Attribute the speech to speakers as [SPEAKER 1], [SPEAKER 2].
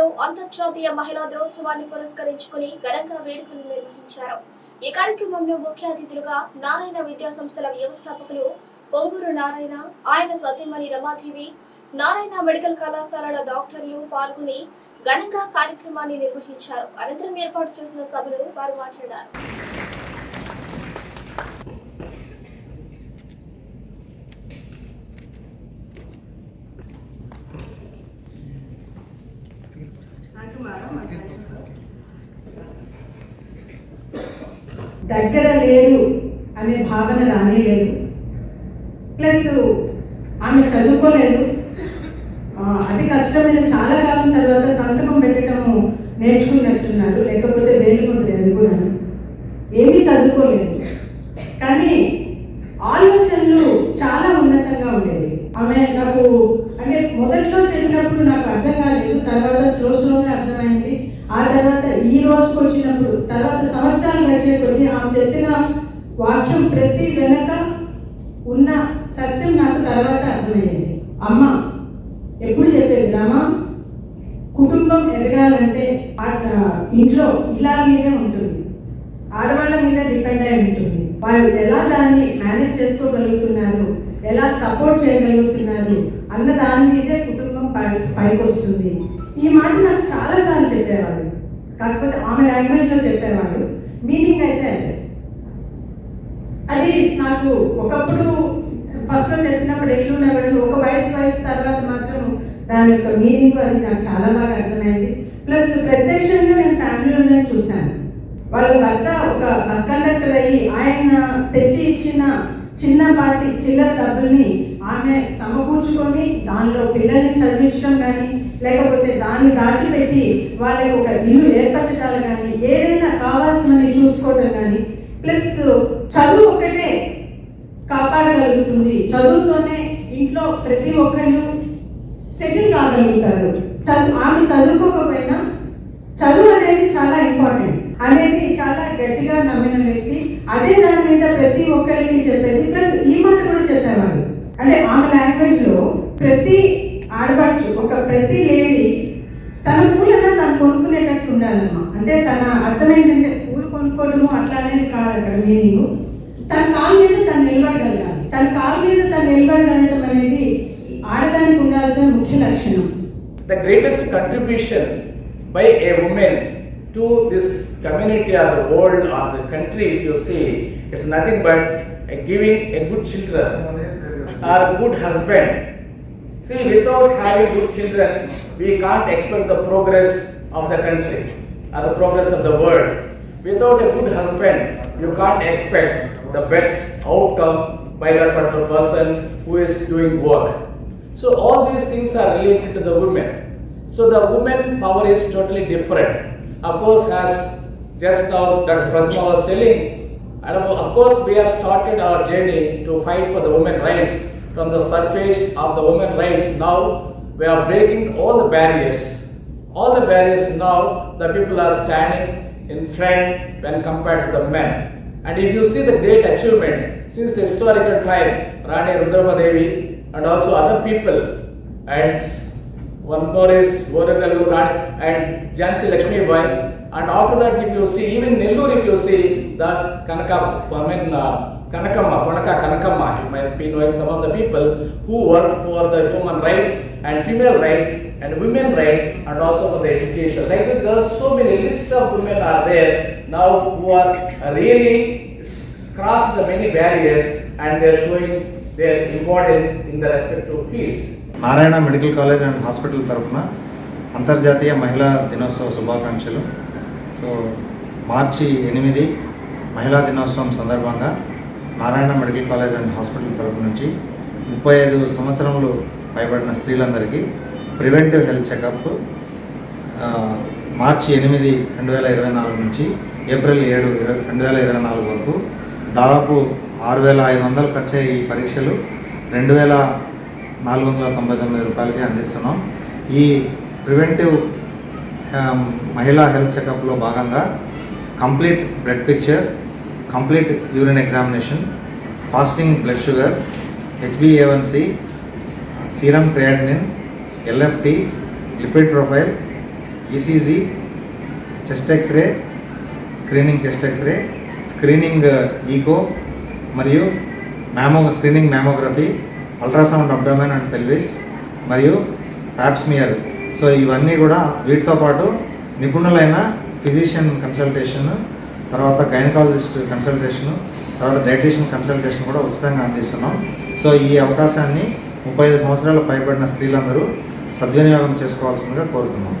[SPEAKER 1] నగరంలో అంతర్జాతీయ మహిళా దినోత్సవాన్ని పురస్కరించుకుని ఘనంగా వేడుకలు నిర్వహించారు. ఈ కార్యక్రమంలో ముఖ్య అతిథులుగా నారాయణ విద్యా సంస్థల వ్యవస్థాపకులు పొంగూరు నారాయణ ఆయన సతీమణి రమాదేవి నారాయణ మెడికల్ కళాశాలల డాక్టర్లు పాల్గొని ఘనంగా కార్యక్రమాన్ని నిర్వహించారు. అనంతరం ఏర్పాటు చేసిన సభలో వారు మాట్లాడారు.
[SPEAKER 2] దగ్గర లేరు అనే భావన రానే లేదు. ప్లస్ ఆమె చదువుకోలేదు. ఆ, అది కష్టమైన చాలా కాలం తర్వాత సంతకం పెట్టడము నేర్చుకున్నట్టున్నారు. లేకపోతే వేలుముద్ర అది కూడా ఏమీ చదువుకోలేదు. కానీ ఆలోచనలు చాలా ఉన్నతంగా ఉండేవి. ఆమె నాకు అంటే మొదట్లో చెప్పినప్పుడు నాకు అర్థం కాలేదు. తర్వాత స్లో ఇంట్లో ఇలాగే ఉంటుంది. ఆడవాళ్ళ మీద డిపెండ్ అయి ఉంటుంది. వాళ్ళు ఎలా దాన్ని మేనేజ్ చేసుకోగలుగుతున్నారు ఎలా సపోర్ట్ చేయగలుగుతున్నారు అన్న దాని మీదే కుటుంబం పై పైకి వస్తుంది ఈ మాట నాకు చాలాసార్లు చెప్పేవాళ్ళు. కాకపోతే ఆమె లాంగ్వేజ్లో చెప్పేవాళ్ళు. మీనింగ్ అయితే అదే. అది నాకు ఒకప్పుడు ఫస్ట్లో చెప్పినప్పుడు ఎట్లున్నా కానీ ఒక వయసు వయసు తర్వాత మాత్రం దాని యొక్క మీనింగ్ అది నాకు చాలా బాగా అర్థమైంది. ప్లస్ ప్రత్యక్షంగా నేను ఫ్యామిలీలోనే చూశాను. వాళ్ళ భర్త ఒక బస్ కండక్టర్ అయ్యి ఆయన తెచ్చి ఇచ్చిన చిన్నపాటి చిల్లర డబ్బుల్ని ఆమె సమకూర్చుకొని దానిలో పిల్లల్ని చదివించడం కానీ లేకపోతే దాన్ని దాచిపెట్టి వాళ్ళకి ఒక ఇల్లు ఏర్పరచడాలు కానీ ఏదైనా కావాల్సినవి చూసుకోవడం కానీ ప్లస్ చదువు ఒకటే కాపాడగలుగుతుంది. చదువుతోనే ఇంట్లో ప్రతి ఒక్కళ్ళు సెటిల్ కాగలుగుతారు. ఆమె చదువుకోకపోయినా చదువు అనేది చాలా ఇంపార్టెంట్ అనేది చాలా గట్టిగా నమ్మిన వ్యక్తి అదే దాని మీద ప్రతి ఒక్కరికి చెప్పేది ప్లస్ ఈ మాట కూడా చెప్పేవాళ్ళు. అంటే ఆమె లాంగ్వేజ్లో ప్రతి ఆడవచ్చు ఒక ప్రతి లేడీ తన పూలన్నా తను కొనుక్కునేటట్టు ఉండాలమ్మా అంటే తన అర్థం ఏంటంటే పూలు కొనుక్కోవడము అట్లా అనేది కాదు అక్కడ మీనింగ్ తన కాలు మీద తను నిలబడగలగాలి. తన కాలు మీద తను నిలబడగలగడం అనేది ఆడదానికి ఉండాల్సిన ముఖ్య లక్షణం.
[SPEAKER 3] The greatest contribution by a woman to this community or the world or the country, if you see, it's nothing but giving a good children or a good husband. See, without having good children, we can't expect the progress of the country or the progress of the world. Without a good husband, you can't expect the best outcome by that particular person who is doing work. So all these things are related to the women. So the woman power is totally different. Of course, as just now Dr. Pratima was telling, and of course we have started our journey to fight for the women rights from the surface of the women rights. Now we are breaking all the barriers. All the barriers now the people are standing in front when compared to the men. And if you see the great achievements since the historical time, Rani Rudramadevi and also other people, and one more is Vorakallu Rani and Jhansi Lakshmi Bai. And after that, if you see, even Nellore, if you see the Kanaka, I mean, uh, Kanakamma, Konaka Kanakamma, you might be knowing some of the people who worked for the human rights and female rights and women rights and also for the education. Like that, there are so many list of women are there now who are really crossed the many barriers and they are showing their importance in the respective fields.
[SPEAKER 4] Narayana medical college and hospital తరఫున అంతర్జాతీయ మహిళా దినోత్సవ శుభాకాంక్షలు. So మార్చి ఎనిమిది మహిళా దినోత్సవం సందర్భంగా Narayana medical college and hospital తరఫు నుంచి ముప్పై ఐదు సంవత్సరములు పైబడిన స్త్రీలందరికీ ప్రివెంటివ్ హెల్త్ చెకప్ మార్చి ఎనిమిది రెండు వేల ఇరవై నాలుగు నుంచి ఏప్రిల్ ఏడు ఇరవై రెండు వేల ఇరవై నాలుగు వరకు దాదాపు ఆరు వేల ఐదు వందలు ఖర్చు ఈ పరీక్షలు రెండు వేల నాలుగు వందల తొంభై తొమ్మిది రూపాయలకి అందిస్తున్నాం. ఈ ప్రివెంటివ్ మహిళా హెల్త్ చెకప్లో భాగంగా complete blood picture complete urine examination fasting blood sugar హెచ్బిఏవన్సి serum creatinine LFT lipid profile ECG chest x-ray screening chest x-ray screening echo మరియు mammo screening mammography ultrasound abdomen and pelvis మరియు pap smear so ఇవన్నీ కూడా వీటితో పాటు నిపుణులైన physician consultation తర్వాత gynaecologist consultation తర్వాత dietitian consultation కూడా ఉచితంగా అందిస్తున్నాం. సో ఈ అవకాశాన్ని ముప్పై ఐదు సంవత్సరాలు పైబడిన స్త్రీలందరూ సద్వినియోగం చేసుకోవాల్సిందిగా కోరుతున్నాం.